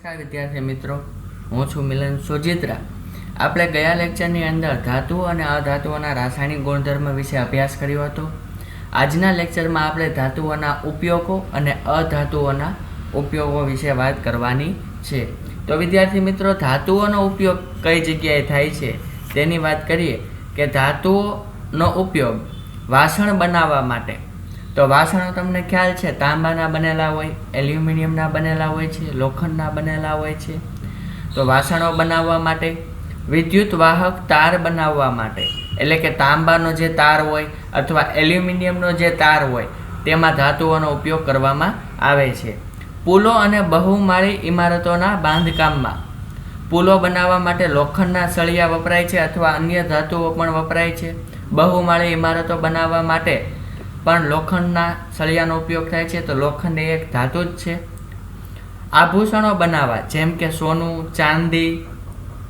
નમસ્કાર વિદ્યાર્થી મિત્રો. હું છું મિલન સોજિત્રા. આપણે ગયા લેક્ચરની અંદર ધાતુઓ અને અધાતુઓના રાસાયણિક ગુણધર્મ વિશે અભ્યાસ કર્યો હતો. આજના લેક્ચરમાં આપણે ધાતુઓના ઉપયોગો અને અધાતુઓના ઉપયોગો વિશે વાત કરવાની છે. તો વિદ્યાર્થી મિત્રો, ધાતુઓનો ઉપયોગ કઈ જગ્યાએ થાય છે? તેની વાત કરીએ કે ધાતુઓનો ઉપયોગ વાસણ બનાવવા માટે તો વાસણો તમને ખ્યાલ છે, તાંબાના બનેલા હોય, એલ્યુમિનિયમના બનેલા હોય છે, લોખંડના બનેલા હોય છે. તો વાસણો બનાવવા માટે વિદ્યુત વાહક તાર બનાવવા માટે, એટલે કે તાંબાનો જે તાર હોય અથવા એલ્યુમિનિયમનો જે તાર હોય, તેમાં ધાતુઓનો ઉપયોગ કરવામાં આવે છે. પુલો અને બહુમાળી ઇમારતોના બાંધકામમાં, પુલો બનાવવા માટે લોખંડના સળિયા વપરાય છે અથવા અન્ય ધાતુઓ પણ વપરાય છે. બહુમાળી ઇમારતો બનાવવા માટે પણ લોખંડના સળિયાનો ઉપયોગ થાય છે, તો લોખંડ એ એક ધાતુ જ છે. આભૂષણો બનાવવા, જેમ કે સોનું, ચાંદી,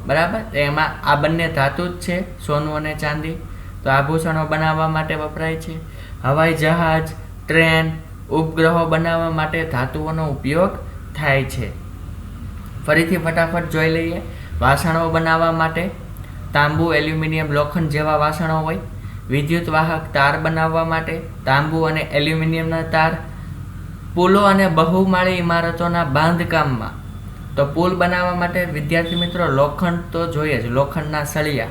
બરાબર? એમાં આ બંને ધાતુ જ છે, સોનું અને ચાંદી. તો આભૂષણો બનાવવા માટે વપરાય છે. હવાઈ જહાજ, ટ્રેન, ઉપગ્રહો બનાવવા માટે ધાતુઓનો ઉપયોગ થાય છે. ફરીથી ફટાફટ જોઈ લઈએ. વાસણો બનાવવા માટે તાંબુ, એલ્યુમિનિયમ, લોખંડ જેવા વાસણો હોય. વિદ્યુત વાહક તાર બનાવવા માટે તાંબુ અને એલ્યુમિનિયમના તાર, પુલો અને બહુમાળી ઇમારતોના બાંધકામમાં. તો પુલ બનાવવા માટે વિદ્યાર્થી મિત્રો લોખંડ તો જોઈએ જ, લોખંડના સળિયા.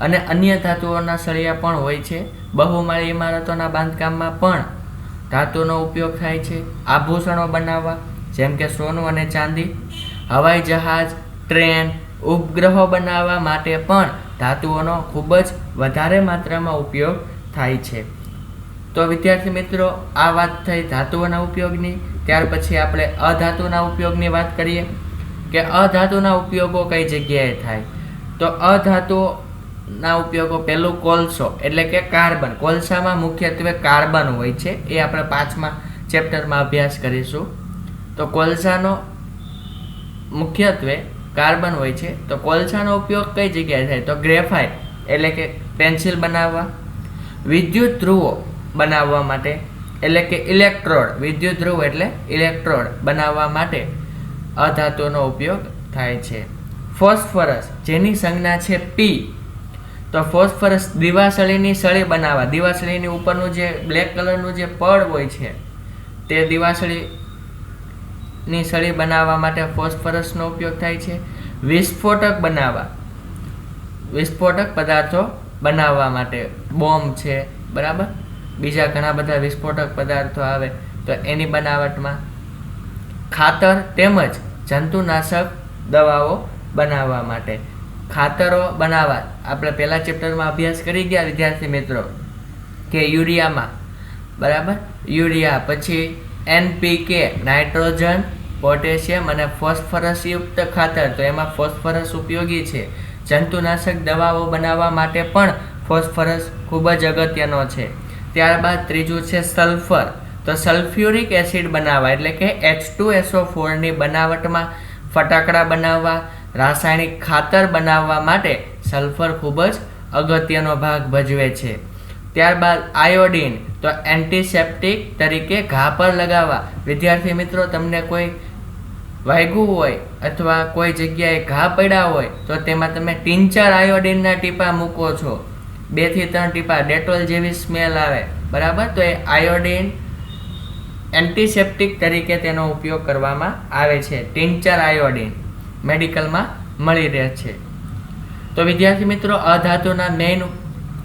અને અન્ય ધાતુઓના સળિયા પણ હોય છે, બહુમાળી ઇમારતોના બાંધકામમાં પણ. ધાતુનો ઉપયોગ થાય છે, આભૂષણો બનાવવા, જેમ કે સોનું અને ચાંદી. હવાઈ જહાજ, ટ્રેન, ઉપગ્રહો બનાવવા માટે પણ ધાતુઓનો ખૂબ જ વધારે માત્રામાં ઉપયોગ થાય છે. તો વિદ્યાર્થી મિત્રો, આ વાત થઈ ધાતુઓના ઉપયોગની. ત્યાર પછી આપણે અધાતુના ઉપયોગની વાત કરીએ. કે અધાતુના ઉપયોગો કઈ જગ્યાએ થાય? તો અધાતુના ઉપયોગો પહેલું કોલસો, એટલે કે કાર્બન. કોલસામાં મુખ્યત્વે કાર્બન હોય છે, એ આપણે પાંચમા ચેપ્ટરમાં અભ્યાસ કરીશું. તો કોલસાનો મુખ્યત્વે કાર્બન હોય છે. તો કોલસાનો ઉપયોગ કઈ જગ્યાએ થાય? તો ગ્રેફાઇટ. એટલે કે પેન્સિલ બનાવવા, વિદ્યુત ધ્રુવો બનાવવા માટે, એટલે કે ઇલેક્ટ્રોડ, વિદ્યુત ધ્રુવ એટલે ઇલેક્ટ્રોડ બનાવવા માટે અધાતુનો ઉપયોગ થાય છે. ફોસ્ફરસ, જેની સંજ્ઞા છે પી તો ફોસ્ફરસ દિવાસળીની સળી બનાવવા, દિવાસળીની ઉપરનું જે બ્લેક કલરનું જે પડ હોય છે, તે દિવાસળીની સળી બનાવવા માટે ફોસ્ફરસનો ઉપયોગ થાય છે. વિસ્ફોટક બનાવવા વિસ્ફોટક પદાર્થો બનાવવા માટે બોમ્બ છે, બરાબર? બીજા ઘણા બધા વિસ્ફોટક પદાર્થો આવે તો એની બનાવટમાં ખાતર તેમજ જંતુનાશક દવાઓ બનાવવા માટે. ખાતરો બનાવવા. આપણે પહેલા ચેપ્ટરમાં અભ્યાસ કરી ગયા, વિદ્યાર્થી મિત્રો, કે યુરિયામાં, બરાબર? યુરિયા પછી એનપીકે, નાઇટ્રોજન, પોટેશિયમ અને ફોસ્ફરસયુક્ત ખાતર. તો એમાં ફોસ્ફરસ ઉપયોગી છે. જંતુનાશક દવાઓ બનાવવા માટે પણ ફોસ્ફરસ ખૂબ જ અગત્યનો છે. ત્યારબાદ ત્રીજું છે સલ્ફર. તો સલ્ફ્યુરિક એસિડ બનાવવા, એટલે કે એચ ટુ એસઓ ફોરની બનાવટમાં ફટાકડા બનાવવા, રાસાયણિક ખાતર બનાવવા માટે સલ્ફર ખૂબ જ અગત્યનો ભાગ ભજવે છે. ત્યારબાદ આયોડીન, તો એન્ટિસેપ્ટિક તરીકે ઘા પર લગાવવા. વિદ્યાર્થી મિત્રો, તમને કોઈ વાગ્યું હોય અથવા કોઈ જગ્યાએ ઘા પડ્યા હોય, તો તેમાં તમે ટિંચર આયોડીનના ટીપા મૂકો છો. બેથી ત્રણ ટીપા ડેટોલ જેવી સ્મેલ આવે, બરાબર? તો એ આયોડીન એન્ટિસેપ્ટિક તરીકે તેનો ઉપયોગ કરવામાં આવે છે. ટિંચર આયોડીન મેડિકલમાં મળી રહે છે. તો વિદ્યાર્થી મિત્રો અધાતુના મેઇન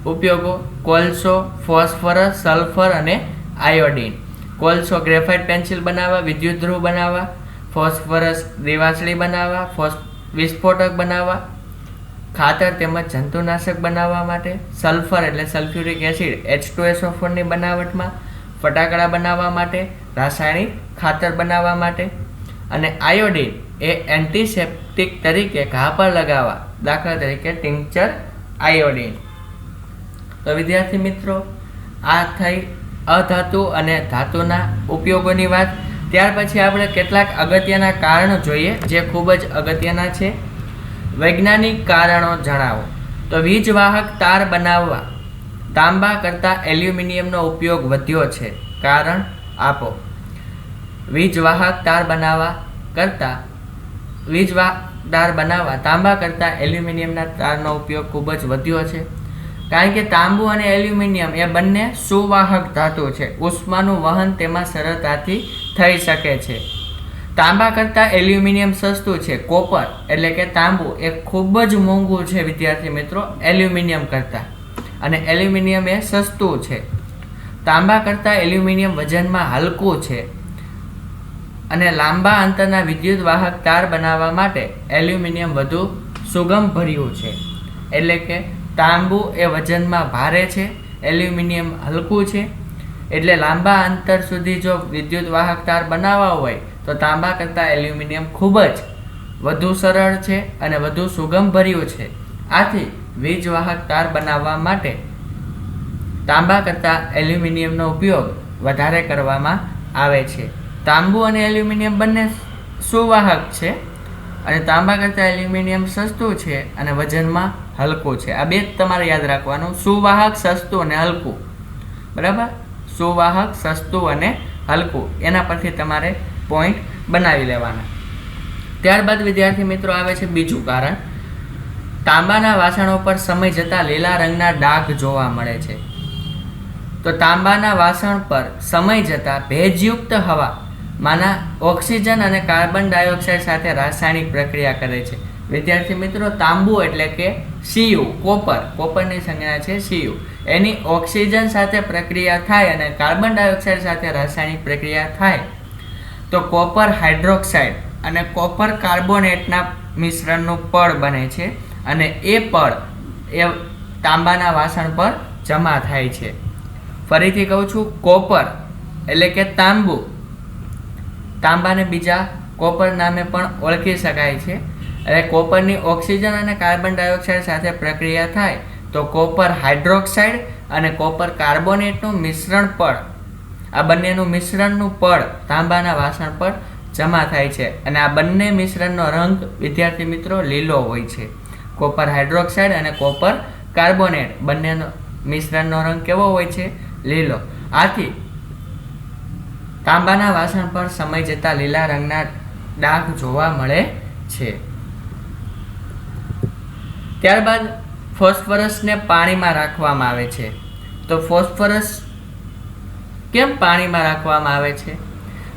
ઉપયોગો કોલસો, ફોસ્ફરસ, સલ્ફર અને આયોડીન. કોલસો ગ્રેફાઇટ પેન્સિલ બનાવવા વિદ્યુત ધ્રુવ બનાવવા ફોસ્ફરસ દિવાસળી બનાવવા ફોસ વિસ્ફોટક બનાવવા, ખાતર તેમજ જંતુનાશક બનાવવા માટે, સલ્ફર એટલે sulphuric acid H two SO ફોરની બનાવટમાં, ફટાકડા બનાવવા માટે, રાસાયણિક ખાતર બનાવવા માટે અને આયોડિન એ એન્ટિસેપ્ટિક તરીકે ઘા પર લગાવવા, દાખલા તરીકે ટિંકચર આયોડિન. તો વિદ્યાર્થી મિત્રો, આ થઈ અધાતુ અને ધાતુના ઉપયોગોની વાત. ત્યાર પછી આપણે કેટલાક અગત્યના કારણો જોઈએ, જે ખૂબ જ અગત્યના છે. વૈજ્ઞાનિક કારણો જણાવો. તો વીજવાહક તાર બનાવવા. તાંબા કરતાં એલ્યુમિનિયમનો ઉપયોગ વધ્યો છે. કારણ? આપો. વીજવાહક તાર બનાવવા કરતાં વીજવાહકદાર બનાવવા, તાંબા કરતાં એલ્યુમિનિયમના તારનો ઉપયોગ ખૂબ જ વધ્યો છે. કારણ કે તાંબુ અને એલ્યુમિનિયમ એ બંને સુવાહક ધાતુ છે. ઉષ્માનું વહન તેમાં સરળતાથી થઈ શકે છે. તાંબા કરતાં એલ્યુમિનિયમ સસ્તું છે. કોપર એટલે કે તાંબુ એ ખૂબ જ મોંઘું છે, વિદ્યાર્થી મિત્રો, એલ્યુમિનિયમ કરતાં. અને એલ્યુમિનિયમ એ સસ્તું છે. તાંબા કરતાં એલ્યુમિનિયમ વજનમાં હલકું છે. અને લાંબા અંતરના વિદ્યુત વાહક તાર બનાવવા માટે એલ્યુમિનિયમ વધુ સુગમ ભર્યું છે. એટલે કે તાંબુ એ વજનમાં ભારે છે, એલ્યુમિનિયમ હલકું છે એટલે લાંબા અંતર સુધી જો વિદ્યુત વાહક તાર બનાવવા હોય, તો તાંબા કરતાં એલ્યુમિનિયમ ખૂબ જ વધુ સરળ છે અને વધુ સુગમ ભર્યું છે. આથી વીજ વાહક તાર બનાવવા માટે તાંબા કરતાં એલ્યુમિનિયમનો ઉપયોગ વધારે કરવામાં આવે છે. તાંબુ અને એલ્યુમિનિયમ બંને સુવાહક છે અને તાંબા કરતાં એલ્યુમિનિયમ સસ્તું છે અને વજનમાં હલકું છે. આ બે તમારે યાદ રાખવાનું. સુવાહક સસ્તું અને હલકું. બરાબર? સુવાહક, સસ્તું અને હલકું. એના પરથી તમારે પોઈન્ટ બનાવી લેવાના. ત્યારબાદ વિદ્યાર્થી મિત્રો આવે છે બીજું કારણ. તાંબાના વાસણો પર સમય જતાં લીલા રંગના ડાઘ જોવા મળે છે. તો તાંબાના વાસણ પર સમય જતાં ભેજયુક્ત હવા, માના ઓક્સિજન અને કાર્બન ડાયોક્સાઇડ સાથે રાસાયણિક પ્રક્રિયા કરે છે. વિદ્યાર્થી મિત્રો, તાંબુ એટલે કે સીયુ કોપર. કોપરની સંજ્ઞા છે સીયુ એની ઓક્સિજન સાથે પ્રક્રિયા થાય અને કાર્બન ડાયોક્સાઇડ સાથે રાસાયણિક પ્રક્રિયા થાય. તો કોપર હાઇડ્રોક્સાઇડ અને કોપર કાર્બોનેટના મિશ્રણનું પડ બને છે અને એ પડ એ તાંબાના વાસણ પર જમા થાય છે. ફરીથી કહું છું, કોપર એટલે કે તાંબુ. તાંબાને બીજા કોપર નામે પણ ઓળખી શકાય છે. એટલે કોપરની ઓક્સિજન અને કાર્બન ડાયોક્સાઇડ સાથે પ્રક્રિયા થાય, તો કોપર હાઇડ્રોક્સાઇડ અને કોપર કાર્બોનેટનું મિશ્રણ પડ. આ બંનેનું મિશ્રણનું પડ તાંબાના વાસણ પર જમા થાય છે અને આ બંને મિશ્રણનો રંગ વિદ્યાર્થી મિત્રો લીલો હોય છે. કોપર હાઇડ્રોક્સાઇડ અને કોપર કાર્બોનેટ બંનેનો મિશ્રણનો રંગ કેવો હોય છે? લીલો. આથી તાંબાના વાસણ પર સમય જતાં લીલા રંગના ડાઘ જોવા મળે છે. ત્યારબાદ ફોસ્ફરસને પાણીમાં રાખવામાં આવે છે. તો ફોસ્ફરસ કેમ પાણીમાં રાખવામાં આવે છે?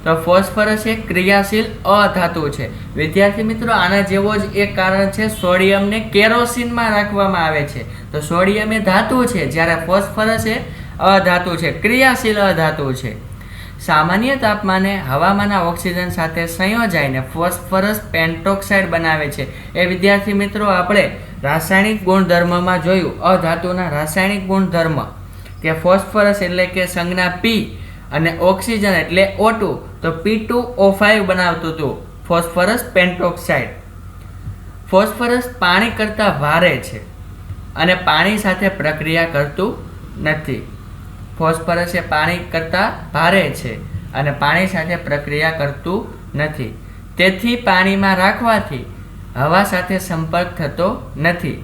તો ફોસ્ફરસ એક ક્રિયાશીલ અધાતુ છે. વિદ્યાર્થી મિત્રો, આના જેવો જ એક કારણ છે સોડિયમને કેરોસીનમાં રાખવામાં આવે છે. તો સોડિયમ એ ધાતુ છે, જ્યારે ફોસ્ફરસ એ અધાતુ છે, ક્રિયાશીલ અધાતુ છે. સામાન્ય તાપમાને હવામાંના ઓક્સિજન સાથે સંયોજાઈને ફોસ્ફરસ પેન્ટોક્સાઇડ બનાવે છે. એ વિદ્યાર્થી મિત્રો, આપણે રાસાયણિક ગુણધર્મમાં જોયું, અધાતુના રાસાયણિક ગુણધર્મ કે ફોસ્ફરસ એટલે કે સંજ્ઞા પી અને ઓક્સિજન એટલે O2 તો પી ટુ ઓ ફાઇવ બનાવતું હતું, ફોસ્ફરસ પેન્ટોક્સાઇડ ફોસ્ફરસ પાણી કરતાં ભારે છે અને પાણી સાથે પ્રક્રિયા કરતું નથી. ફોસ્ફરસ એ પાણી કરતાં ભારે છે અને પાણી સાથે પ્રક્રિયા કરતું નથી. તેથી પાણીમાં રાખવાથી હવા સાથે સંપર્ક થતો નથી.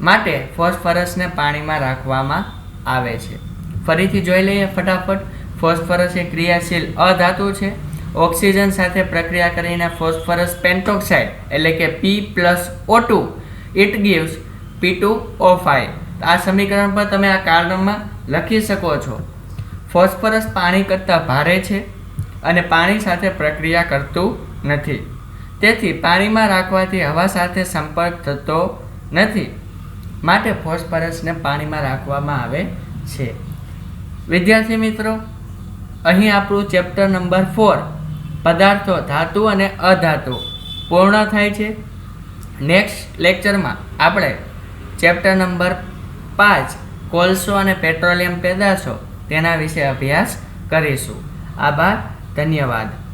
માટે ફોસ્ફરસને પાણીમાં રાખવામાં આવે છે. ફરીથી જોઈ લઈએ ફટાફટ. ફોસ્ફરસ એ ક્રિયાશીલ અધાતુ છે. ઓક્સિજન સાથે પ્રક્રિયા કરીને ફોસ્ફરસ પેન્ટોક્સાઇડ એટલે કે P plus O two it gives P two O five આ સમીકરણ પર તમે આ કાર્ડમાં લખી શકો છો. ફોસ્ફરસ પાણી કરતાં ભારે છે અને પાણી સાથે પ્રક્રિયા કરતું નથી. તેથી પાણીમાં રાખવાથી હવા સાથે સંપર્ક થતો નથી. માટે ફોસ્ફરસને પાણીમાં રાખવામાં આવે છે. વિદ્યાર્થી મિત્રો, અહીં આપણું ચેપ્ટર નંબર ફોર, પદાર્થો, ધાતુ અને અધાતુ, પૂર્ણ થાય છે. નેક્સ્ટ લેક્ચરમાં આપણે ચેપ્ટર નંબર પાંચ, કોલસો અને પેટ્રોલિયમ પેદાશો, તેના વિશે અભ્યાસ કરીશું. આભાર, ધન્યવાદ.